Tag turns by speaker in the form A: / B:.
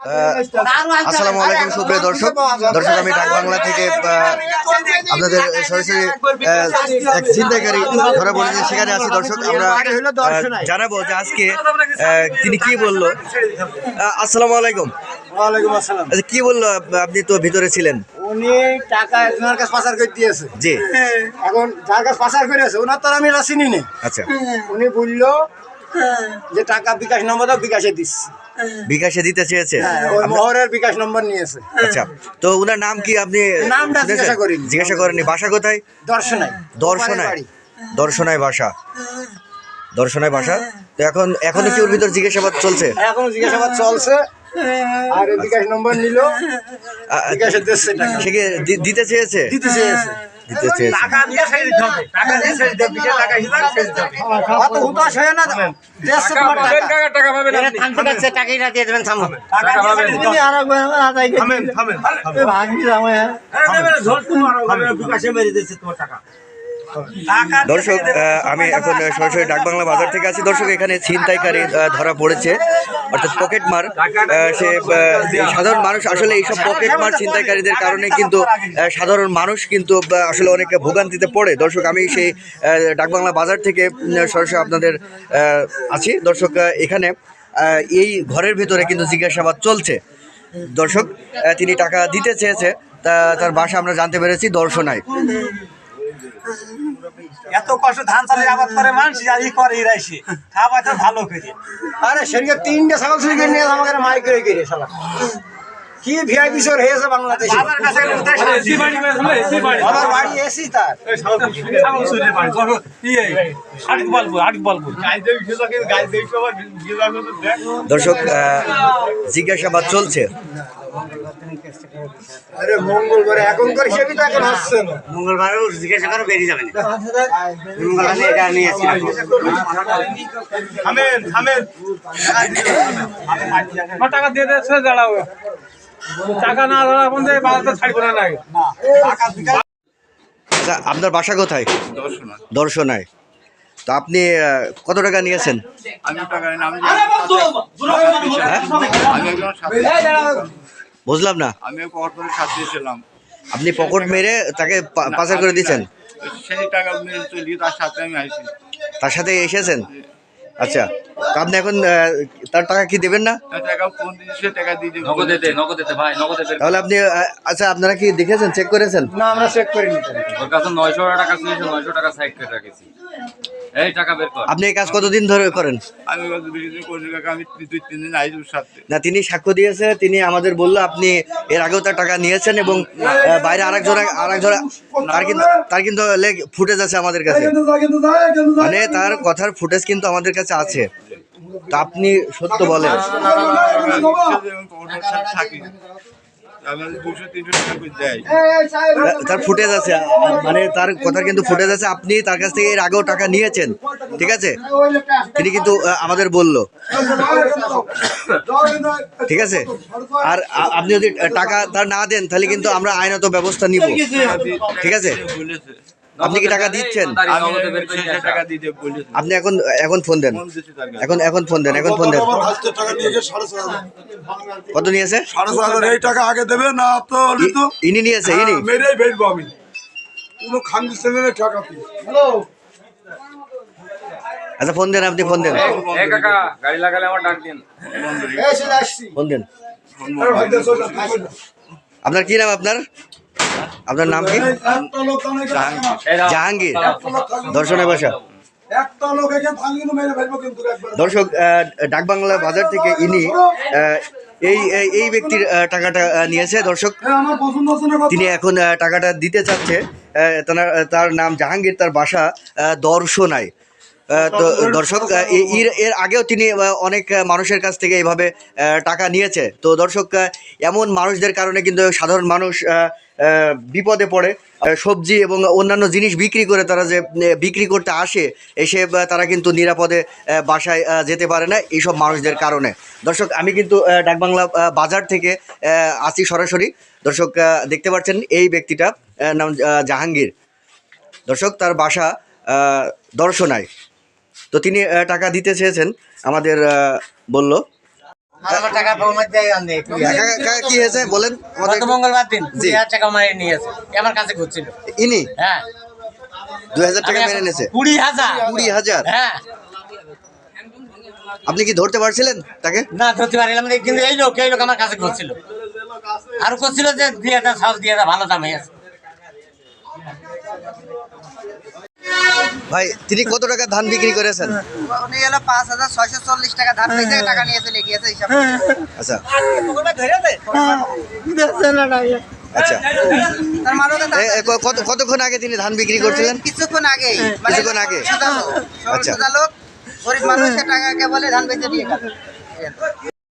A: আসসালামু আলাইকুম সুপ্রিয় দর্শক। দর্শক আমি ডাক বাংলা থেকে আপনাদের সরাসরি এক চিন্তাকারী ধরা পড়েছে সেখানে আছি। দর্শক আমরা জানাব যে আজকে তিনি কি বলল? আসসালামু আলাইকুম। আচ্ছা কি বলল আপনি তো ভিতরে ছিলেন?
B: উনি টাকা একজনের কাছে পাচার করে দিয়েছে।
A: জি।
B: এখন যার কাছে পাচার করে আছে ওনার তো আমি চিনি নি।
A: আচ্ছা।
B: উনি বলল যে টাকা বিকাশ নম্বর দাও বিকাশে দিচ্ছি।
A: বিকাশে দিতে চেয়েছে?
B: হ্যাঁ, ওই মোহরের বিকাশ নম্বর নিয়েছে।
A: আচ্ছা তো ওনার নাম কি আপনি
B: নামটা জিজ্ঞাসা করিনি।
A: জিজ্ঞাসা করেননি। বাসা কোথায়?
B: দর্শনায়
A: দর্শনায়। দর্শনায় বাসা। দর্শনায় বাসা? তো এখন এখনও কি ওর ভিতর জিজ্ঞাসাবাদ চলছে?
B: এখনও জিজ্ঞাসাবাদ চলছে। আর বিকাশ নম্বর নিল। বিকাশে দিচ্ছে টাকা।
A: সে দিতে চেয়েছে?
B: দিতে চেয়েছে।
A: দিতে চেয়েছে
B: অত হুতাশ না তোমার টাকা। হ্যাঁ।
A: দর্শক আমি এখন সরাসরি ডাকবাংলা বাজার থেকে আছি। দর্শক, এখানে ছিনতাইকারী ধরা পড়েছে। অর্থাৎ পকেট মার সে সাধারণ মানুষ আসলে এইসব পকেট মার ছিনতাইকারীদের কারণে কিন্তু সাধারণ মানুষ কিন্তু আসলে অনেক ভোগান্তিতে পড়ে। দর্শক, আমি সেই ডাকবাংলা বাজার থেকে সরাসরি আপনাদের আছি। দর্শক এখানে এই ঘরের ভিতরে কিন্তু জিজ্ঞাসাবাদ চলছে। দর্শক তিনি টাকা দিতে চেয়েছে, তা, তার বাসা আমরা জানতে পেরেছি দর্শনায়।
C: এত কষ্ট ধান চালে আবাদ করে মানুষ আর ই করে ইরাইছে তো ভালো করে।
B: আরে সেদিকে তিনটে ছাগল চুরি নিয়ে আমাকে মাইক করে কি ভিআইপি শোর হয়েছে বাংলাদেশে?
C: বাবার কাছে এসি বাড়ি করে এসি বাড়ি।
B: আমার বাড়ি এসি তার।
A: দর্শক জিজ্ঞাসাবাদ চলছে।
B: আরে মঙ্গলবার এখন করে সেবি তো এখন হচ্ছে না।
C: মঙ্গলবারও জিজ্ঞাসা করো বেরিয়ে। এটা নিয়ে আসি।
D: আমার টাকা দিয়ে দাঁড়াও। টাকা না দাঁড়া বন্ধে বাজারটা ছাড়বো না
A: আচ্ছা, আপনার বাসা কোথায়? দর্শনায়। তো আপনি কত টাকা নিয়েছেন। বুঝলাম না।
E: আমি
A: আপনি পকেট মেরে তাকে পা- পাচার করে দিয়েছেন?
E: সেই টাকা তার সাথে আমি
A: তার সাথে এসেছেন? আচ্ছা তো আপনি এখন তার টাকা কি দেবেন না?
E: তার টাকা ফোন টাকা দিয়ে দেবে।
F: নগদে দে নগদে দে ভাই নগদে দে।
A: তাহলে আপনি আচ্ছা আপনারা কি দেখেছেন চেক করেছেন?
B: না আমরা চেক করিনি
F: ওর কাছে নয়শো টাকা ছিল নয়শো টাকা সাইড করে রেখেছি। এই টাকা বের কর।
A: আপনি এই কাজ কতদিন ধরে করেন?
E: আমি গত বেশি দিন করি কাকা আমি দুই তিন দিন আইছি সাথে।
A: না তিনি সাক্ষ্য দিয়েছে তিনি আমাদের বলল আপনি এর আগেও তার টাকা নিয়েছেন এবং বাইরে আরেকজন আরেকজন তার কিন্তু তার কিন্তু লেগ ফুটেজ আছে আমাদের কাছে। মানে তার কথার ফুটেজ কিন্তু আমাদের কাছে আছে। তা আপনি সত্য বলেন।
E: থাকি
A: তার ফুটেজ আছে মানে তার কথার কিন্তু ফুটেজ আছে আপনি তার কাছ থেকে এর আগেও টাকা নিয়েছেন ঠিক আছে? তিনি কিন্তু আমাদের বলল। ঠিক আছে? আর আপনি যদি টাকা তার না দেন তাহলে কিন্তু আমরা আইনত ব্যবস্থা নিব। ঠিক আছে? আপনি কি টাকা দিচ্ছেন? আপনি এখন এখন ফোন দেন। এখন এখন ফোন দেন এখন ফোন দেন। কত নিয়েছে?
G: সাড়ে ছয় হাজার এই টাকা আগে দেবে না তো
A: ইনি নিয়েছে ইনি?
G: হ্যাঁ, মেরেই ফেলব আমি। কোনো খান্দি ছেলে টাকা তুই
A: আচ্ছা ফোন দেন আপনি ফোন দেন।
F: গাড়ি লাগালে আমার ডাক দিন।
B: এই চলে আসছি।
A: ফোন দেন? আপনার কি নাম আপনার? আপনার নাম কি। জাহাঙ্গীর। দর্শনের বাসা। দর্শক আহ, ডাকবাংলা বাজার থেকে ইনি এই এই- ব্যক্তির টাকাটা নিয়েছে। দর্শক। তিনি এখন টাকাটা দিতে চাচ্ছে। তার নাম জাহাঙ্গীর তার বাসা দর্শনায়। তো দর্শক এর আগেও তিনি অনেক মানুষের কাছ থেকে এইভাবে টাকা নিয়েছে। তো দর্শক এমন মানুষদের কারণে কিন্তু সাধারণ মানুষ বিপদে পড়ে। সবজি এবং অন্যান্য জিনিস বিক্রি করে তারা যে বিক্রি করতে আসে, এসে তারা কিন্তু নিরাপদে বাসায় যেতে পারে না এইসব মানুষদের কারণে। দর্শক, আমি কিন্তু ডাকবাংলা বাজার থেকে আছি সরাসরি। দর্শক দেখতে পাচ্ছেন এই ব্যক্তিটা নাম জাহাঙ্গীর। দর্শক, তার বাসা দর্শনায়। তো তিনি টাকা দিতে চেয়েছেন, আমাদের বলল কি হয়েছে? বলেন
H: মঙ্গলবার দিন দুই হাজার টাকা মারিয়ে নিয়েছে। আমার কাছে ঘুরছিল।
A: ইনি?
H: হ্যাঁ।
A: দুই হাজার টাকা মেরে নিয়েছে।
H: কুড়ি হাজার।
A: কুড়ি হাজার?
H: হ্যাঁ।
A: আপনি কি ধরতে পারছিলেন তাকে?
H: না ধরতে পারিলাম কিন্তু এই লোক এই লোক আমার কাছে ঘুরছিল। আর করছিল যে দিয়ে দাও সব দিয়ে দাও ভালো দাম হয়ে আছে
A: ভাই তিনি কত টাকা ধান বিক্রি করেছেন?
I: উনি হলো পাঁচ হাজার ছয়শো চল্লিশ টাকা ধান পেয়েছে টাকা নিয়ে চলে গিয়েছে হিসাব
A: আচ্ছা। আচ্ছা।
I: মানে
A: কত কতক্ষণ আগে তিনি ধান বিক্রি করছিলেন?
I: কিছুক্ষণ আগে।
A: কিছুক্ষণ আগে?
I: আচ্ছা। গরিব মানুষের টাকা কে বলে ধান বেঁচে দিয়ে